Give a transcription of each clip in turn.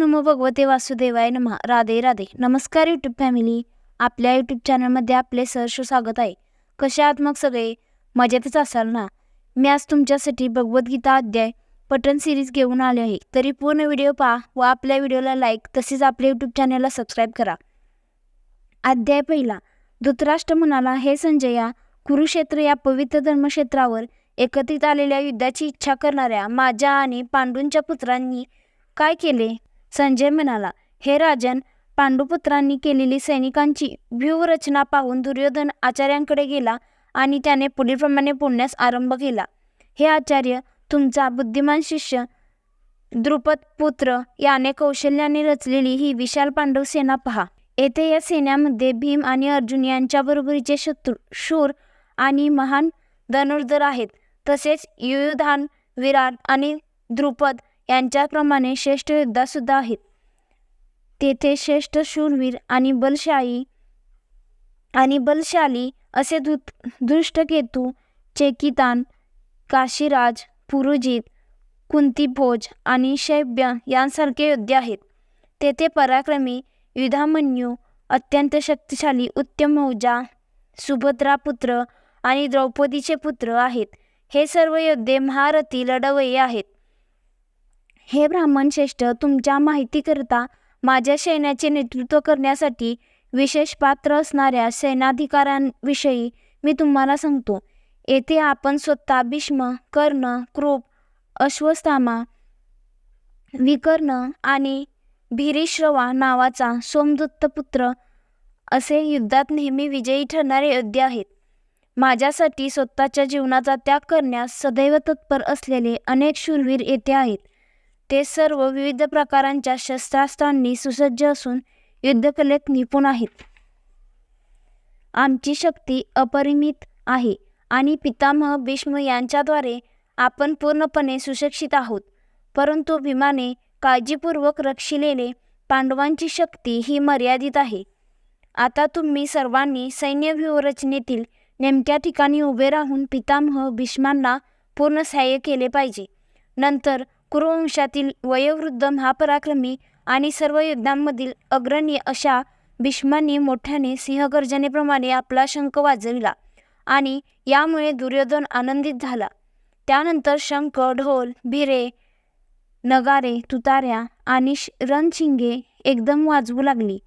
नमो भगवते वासुदेवाय नमः. राधे राधे. नमस्कार यूट्यूब फॅमिली आपल्या यूट्यूब चॅनलमध्ये आपले सहर्ष स्वागत आहे. कसे आहात मग सगळे? मजेतच असाल ना? मी आज तुमच्यासाठी भगवद्गीता अध्याय पठण सिरीज घेऊन आले आहे. तरी पूर्ण व्हिडिओ पहा व आपल्या व्हिडिओला लाईक तसेच आपल्या यूट्यूब चॅनलला सबस्क्राईब करा. अध्याय पहिला. धृतराष्ट्र म्हणाला हे संजया कुरुक्षेत्र या पवित्र धर्मक्षेत्रावर एकत्रित आलेल्या युद्धाची इच्छा करणाऱ्या माझ्या आणि पांडूंच्या पुत्रांनी काय केले? संजय म्हणाला हे राजन पांडुपुत्रांनी केलेली सैनिकांची व्यूहरचना पाहून दुर्योधन आचार्यांकडे गेला आणि त्याने पुढीलप्रमाणे बोलण्यास आरंभ केला. हे आचार्य तुमचा बुद्धिमान शिष्य द्रुपद पुत्र याने कौशल्याने रचलेली ही विशाल पांडव सेना पहा. येथे या सैन्यामध्ये भीम आणि अर्जुन यांच्या बरोबरीचे शत्रू शूर आणि महान धनुर्धर आहेत. तसेच युयुधान विराट आणि द्रुपद यांच्याप्रमाणे श्रेष्ठ योद्धासुद्धा आहेत. तेथे श्रेष्ठ शूरवीर आणि बलशाही आणि बलशाली असे धु धृष्टकेतू चेकितान काशीराज पुरुजित कुंतीभोज आणि शैब्य यांसारखे योद्धे आहेत. तेथे पराक्रमी युधामन्यू अत्यंत शक्तिशाली उत्तम मौजा सुभद्रा पुत्र आणि द्रौपदीचे पुत्र आहेत. हे सर्व योद्धे महारथी लढवय्ये आहेत. हे ब्राह्मण श्रेष्ठ तुमच्या माहितीकरता माझ्या सैन्याचे नेतृत्व करण्यासाठी विशेष पात्र असणाऱ्या सैनाधिकाऱ्यांविषयी मी तुम्हाला सांगतो. येथे आपण स्वतः भीष्म कर्ण कृप अश्वस्थामा विकर्ण आणि भिरीश्रवा नावाचा सोमदत्त पुत्र असे युद्धात नेहमी विजयी ठरणारे योद्धे आहेत. माझ्यासाठी स्वतःच्या जीवनाचा त्याग करण्यास सदैव तत्पर असलेले अनेक शूरवीर येथे आहेत. ते सर्व विविध प्रकारांच्या शस्त्रास्त्रांनी सुसज्ज असून युद्धकलेत निपुण आहेत. आमची शक्ती अपरिमित आहे आणि पितामह भीष्म यांच्याद्वारे आपण पूर्णपणे सुशिक्षित आहोत. परंतु भीमाने काळजीपूर्वक रक्षिलेले पांडवांची शक्ती ही मर्यादित आहे. आता तुम्ही सर्वांनी सैन्य व्यूहरचनेतील नेमक्या ठिकाणी उभे राहून पितामह भीष्मांना पूर्ण सहाय्य केले पाहिजे. नंतर कुरुवंशातील वयोवृद्ध महापराक्रमी आणि सर्व युद्धांमधील अग्रणी अशा भीष्मांनी मोठ्याने सिंहगर्जनेप्रमाणे आपला शंख वाजविला आणि यामुळे दुर्योधन आनंदित झाला. त्यानंतर शंख ढोल भिरे नगारे तुताऱ्या आणि श- रणशिंगे एकदम वाजवू लागली.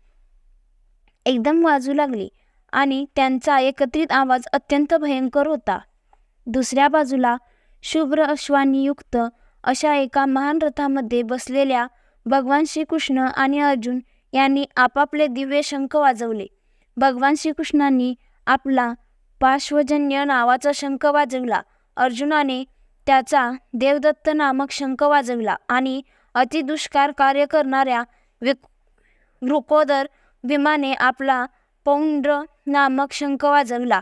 एकदम वाजू लागली आणि त्यांचा एकत्रित आवाज अत्यंत भयंकर होता. दुसऱ्या बाजूला शुभ्र अश्वानीयुक्त अशा एका महान रथामध्ये बसलेल्या भगवान श्रीकृष्ण आणि अर्जुन यांनी आपापले दिव्य शंख वाजवले. भगवान श्रीकृष्णांनी आपला पार्श्वजन्य नावाचा शंख वाजवला. अर्जुनाने त्याचा देवदत्त नामक शंख वाजवला आणि अतिदुष्कार कार्य करणाऱ्या विक वृकोदर भीमाने आपला पौंड्र नामक शंख वाजवला.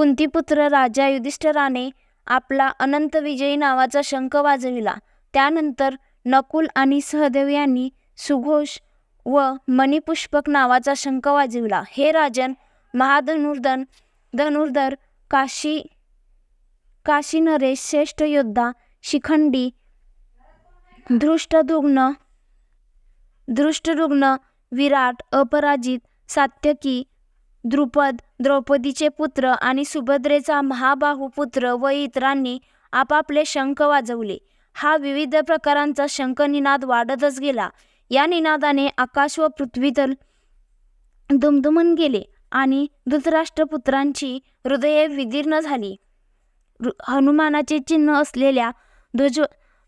कुंतीपुत्र राजा युधिष्ठराने आपला अनंत विजयी नावाचा शंख वाजविला. त्यानंतर नकुल आणि सहदेव यांनी सुघोष व मणिपुष्पक नावाचा शंख वाजविला. हे राजन महाधनुर्धन धनुर्धर काशी काशीनरेश श्रेष्ठ योद्धा शिखंडी धृष्टदुग्न दृष्टरुग्न विराट अपराजित सात्यकी द्रुपद द्रौपदीचे पुत्र आणि सुभद्रेचा महाबाहू पुत्र व इतरांनी आपापले शंख वाजवले. हा विविध प्रकारांचा शंखनिनाद वाढतच गेला. या निनादाने आकाश व पृथ्वीतल दुमदुमून गेले आणि धृतराष्ट्रपुत्रांची हृदये विदीर्ण झाली. रु- हनुमानाचे चिन्ह असलेल्या ध्वज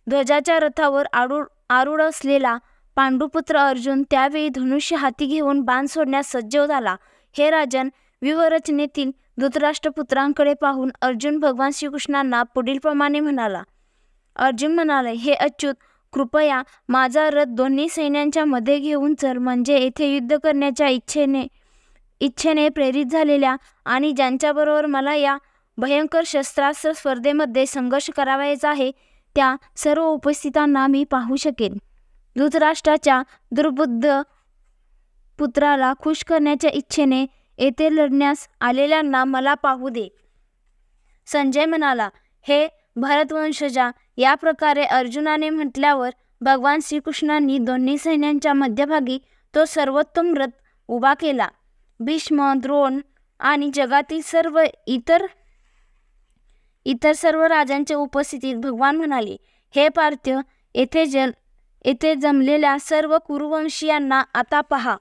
ध्वजाच्या रथावर आरूढ आरूढ असलेला पांडुपुत्र अर्जुन त्यावेळी धनुष्य हाती घेऊन बाण सोडण्यास सज्ज झाला. हे राजन व्यूहरचनेतील धृतराष्ट्रपुत्रांकडे पाहून अर्जुन भगवान श्रीकृष्णांना पुढीलप्रमाणे म्हणाला अर्जुन म्हणाले हे अच्युत कृपया माझा रथ दोन्ही सैन्यांच्या मध्ये घेऊन चल म्हणजे येथे युद्ध करण्याच्या इच्छेने इच्छेने प्रेरित झालेल्या आणि ज्यांच्याबरोबर मला या भयंकर शस्त्रास्त्र स्पर्धेमध्ये संघर्ष करावायचा आहे त्या सर्व उपस्थितांना मी पाहू शकेन. धृतराष्ट्राच्या दुर्बुद्ध पुत्राला खुश करण्याच्या इच्छेने येथे लढण्यास आलेल्यांना मला पाहू दे. संजय म्हणाला हे भरतवंशजा या प्रकारे अर्जुनाने म्हटल्यावर भगवान श्रीकृष्णांनी दोन्ही सैन्यांच्या मध्यभागी तो सर्वोत्तम रथ उभा केला. भीष्म द्रोण आणि जगातील सर्व इतर इतर सर्व राजांच्या उपस्थितीत भगवान म्हणाले हे पार्थ येथे जल येथे जमलेल्या सर्व कुरुवंशीयांना आता पहा.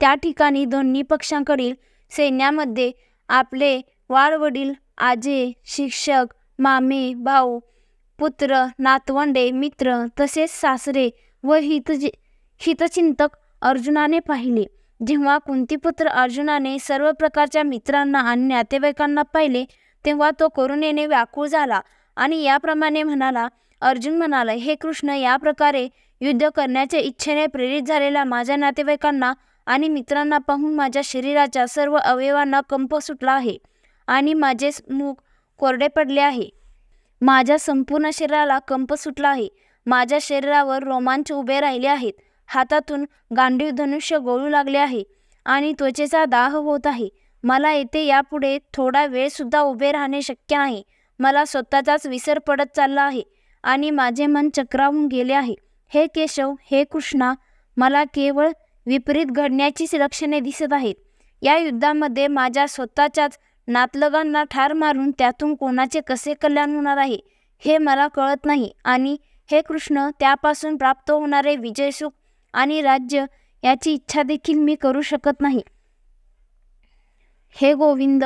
त्या ठिकाणी दोन्ही पक्षांकडील सैन्यामध्ये आपले वाडवडील आजे शिक्षक मामे भाऊ पुत्र नातवंडे मित्र तसेच सासरे व हितजी हितचिंतक अर्जुनाने पाहिले. जेव्हा कुंतीपुत्र अर्जुनाने सर्व प्रकारच्या मित्रांना आणि नातेवाईकांना पाहिले तेव्हा तो करुणेने व्याकुळ झाला आणि याप्रमाणे म्हणाला अर्जुन म्हणाला हे कृष्ण या प्रकारे युद्ध करण्याच्या इच्छेने प्रेरित झालेल्या माझ्या नातेवाईकांना आणि मित्रांना पाहून माझ्या शरीराच्या सर्व अवयवांना कंप सुटला आहे आणि माझे मुख कोरडे पडले आहे. माझ्या संपूर्ण शरीराला कंप सुटला आहे. माझ्या शरीरावर रोमांच उभे राहिले आहेत. हातातून गांडीव धनुष्य गोळू लागले आहे आणि त्वचेचा दाह होत आहे. मला येथे यापुढे थोडा वेळसुद्धा उभे राहणे शक्य नाही मला स्वतःचाच विसर पडत चालला आहे आणि माझे मन चक्रावून गेले आहे. हे केशव हे कृष्णा मला केवळ विपरीत घडण्याचीच लक्षणे दिसत आहेत. या युद्धामध्ये माझ्या स्वतःच्याच नातलगांना ठार मारून त्यातून कोणाचे कसे कल्याण होणार आहे हे मला कळत नाही आणि हे कृष्ण त्यापासून प्राप्त होणारे विजयसुख आणि राज्य याची इच्छा देखील मी करू शकत नाही. हे गोविंद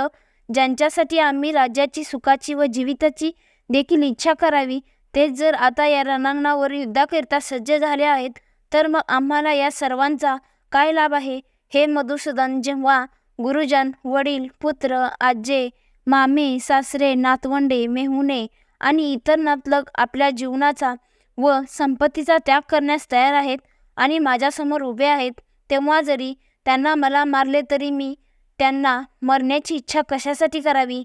ज्यांच्यासाठी आम्ही राज्याची सुखाची व जीविताची देखील इच्छा करावी ते जर आता या रणांगणावर युद्धाकरिता सज्ज झाले आहेत तर मग आम्हाला या सर्वांचा काय लाभ आहे? हे मधुसूदन जेव्हा गुरुजन वडील पुत्र आजे मामे सासरे नातवंडे मेहुणे आणि इतर नातलग आपल्या जीवनाचा व संपत्तीचा त्याग करण्यास तयार आहेत आणि माझ्यासमोर उभे आहेत तेव्हा जरी त्यांना मला मारले तरी मी त्यांना मरण्याची इच्छा कशासाठी करावी?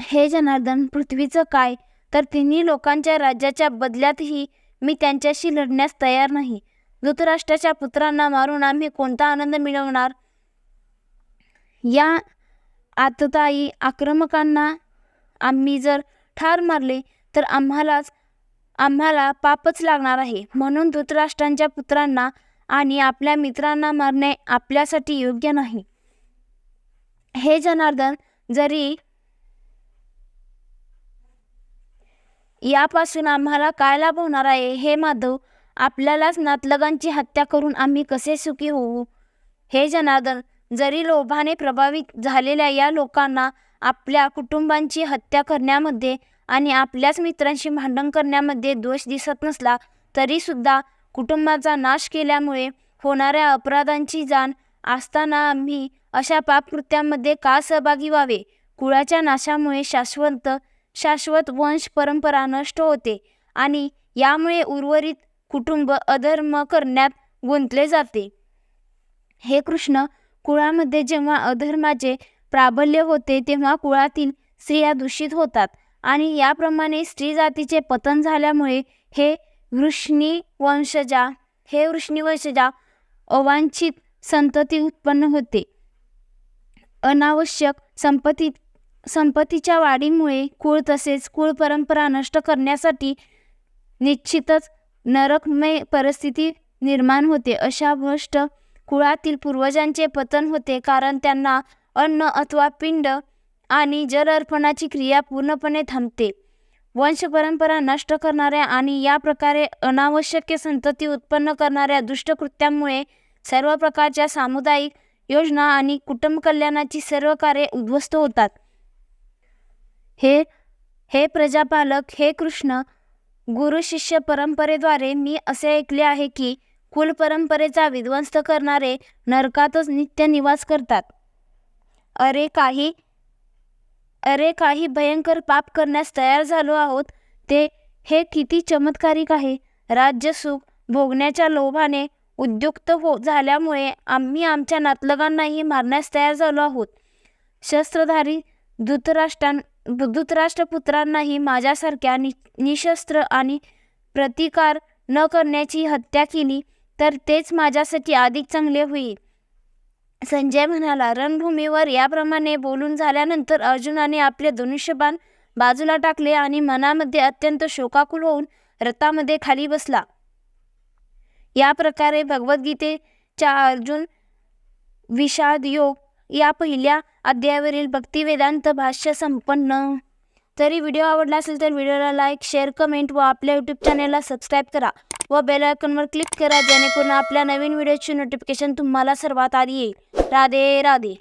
हे जनार्दन पृथ्वीचं काय? तर तिन्ही लोकांच्या राज्याच्या बदल्यातही मी त्यांच्याशी लढण्यास तयार नाही. धृतराष्ट्राच्या पुत्रांना मारून आम्ही कोणता आनंद मिळवणार? या आतताई आक्रमकांना आम्ही जर ठार मारले तर आम्हालाच आम्हाला पापच लागणार आहे. म्हणून धृतराष्ट्रांच्या पुत्रांना आणि आपल्या मित्रांना मारणे आपल्यासाठी योग्य नाही. हे जनार्दन जरी यापासून आम्हाला काय लाभ होणार आहे हे माधव आपल्यालाच नातलगांची हत्या करून आम्ही कसे सुखी होऊ? हे जनार्दन जरी लोभाने प्रभावित झालेल्या या लोकांना आपल्या कुटुंबांची हत्या करण्यामध्ये आणि आपल्याच मित्रांशी भांडण करण्यामध्ये दोष दिसत नसला तरीसुद्धा कुटुंबाचा नाश केल्यामुळे होणाऱ्या अपराधांची जाण असताना आम्ही अशा पापकृत्यांमध्ये का सहभागी व्हावे? कुळाच्या नाशामुळे शाश्वत शाश्वत वंश परंपरा नष्ट होते आणि यामुळे उर्वरित कुटुंब अधर्म करण्यात गुंतले जाते. हे कृष्ण कुळामध्ये जेव्हा अधर्माचे प्राबल्य होते तेव्हा कुळातील स्त्रिया दूषित होतात आणि याप्रमाणे स्त्री जातीचे पतन झाल्यामुळे हे वृष्णी वंशजा हे वृष्णी वंशजा अवांछित संतती उत्पन्न होते. अनावश्यक संपत्ती संपत्तीच्या वाढीमुळे कुळ तसेच कुळ परंपरा नष्ट करण्यासाठी निश्चितच नरकमय परिस्थिती निर्माण होते. अशा भ्रष्ट कुळातील पूर्वजांचे पतन होते कारण त्यांना अन्न अथवा पिंड आणि जल अर्पणाची क्रिया पूर्णपणे थांबते. वंश परंपरा नष्ट करणाऱ्या आणि या प्रकारे अनावश्यक संतती उत्पन्न करणाऱ्या दुष्टकृत्यांमुळे सर्व प्रकारच्या सामुदायिक योजना आणि कुटुंब कल्याणाची सर्व कार्ये उद्ध्वस्त होतात. हे हे प्रजापालक हे कृष्ण गुरु शिष्य परंपरेद्वारे मी असे ऐकले आहे की कुल परंपरेचा विध्वंस करणारे नरकातच नित्य निवास करतात. अरे काही अरे काही भयंकर पाप करण्यास तयार झालो आहोत ते हे किती चमत्कारिक आहे. राज्य सुख भोगण्याच्या लोभाने उद्युक्त हो झाल्यामुळे आम्ही आमच्या नातलगांनाही मारण्यास तयार झालो आहोत. शस्त्रधारी धृतराष्ट्रां धृतराष्ट्रपुत्रांनाही माझ्यासारख्या नि निशस्त्र आणि प्रतिकार न करण्याची हत्या केली तर तेच माझ्यासाठी अधिक चांगले होईल. संजय म्हणाला रणभूमीवर याप्रमाणे बोलून झाल्यानंतर अर्जुनाने आपले धनुष्यबाण बाजूला टाकले आणि मनामध्ये अत्यंत शोकाकुल होऊन रथामध्ये खाली बसला. या प्रकारे भगवद्गीतेच्या अर्जुन विषाद योग या पहिल्या अध्यायावरील भक्तिवेदांत भाष्य संपन्न. तरी व्हिडिओ आवडला असेल तर व्हिडिओला लाईक शेअर कमेंट व आपल्या यूट्यूब चॅनलला सबस्क्राईब करा व बेल आयकॉनवर क्लिक करा जेणेकरून आपल्या नवीन व्हिडिओची नोटिफिकेशन तुम्हाला सर्वात आधी येईल. राधे राधे.